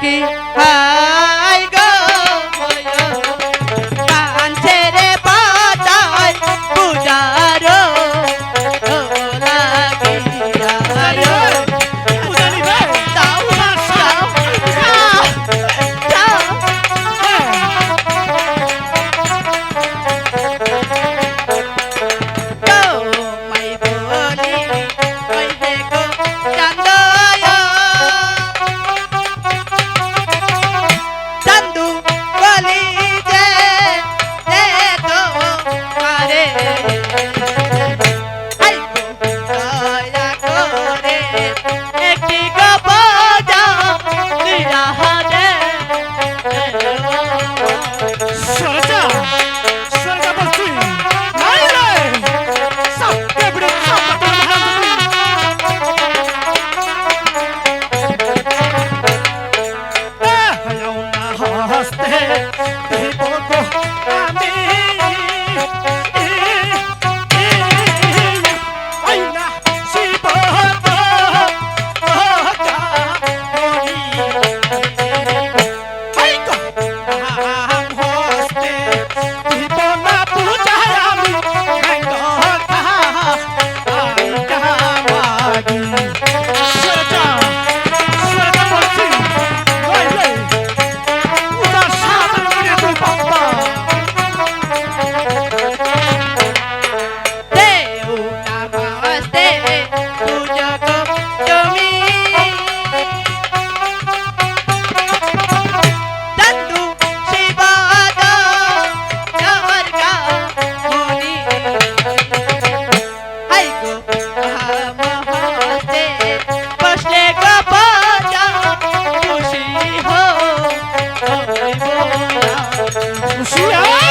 কি? হাই গো হুশিয়ার হুশিয়ার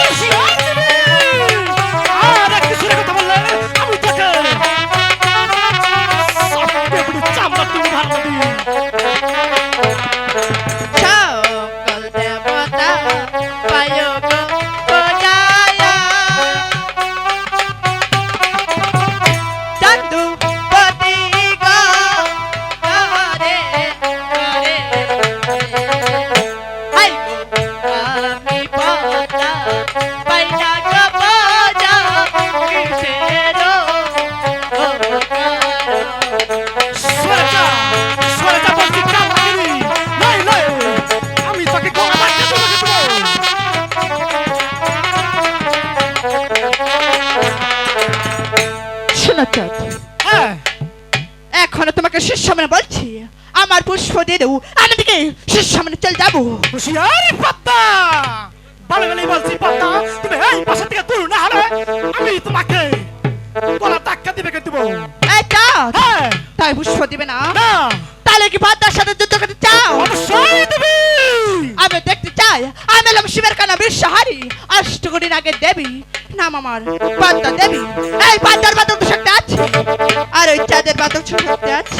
শোনো হ্যাঁ। এখনও তোমাকে শেষ সামনে বলছি আমার পুষ্প দিয়ে দেবো আমি থেকে শেষ সামনে চল যাব। হুশিয়ার পাত্তা! ভালো ভালোই বলছি পাত্তা তুমি এই পাশে থেকে দূর না হলে আমি তোমাকে গলা ধাক্কা দিবে কে দেবো? এই হ্যাঁ। তাই পুষ্প দিবে না। না। তাহলে কি ভাতার সাথে যুদ্ধ করতে চাও? অবশ্যই দিবি। আমি দেখতে চাই আমি এলাম শিবের কানা বিশ্বহারি অষ্টকোটির আগে দেবী। নাম আমার পান্তা দেবী। এই পাদ্মার বাদক শক্তি আছে। আর ওই চাঁদের বাদক শক্তি আছে।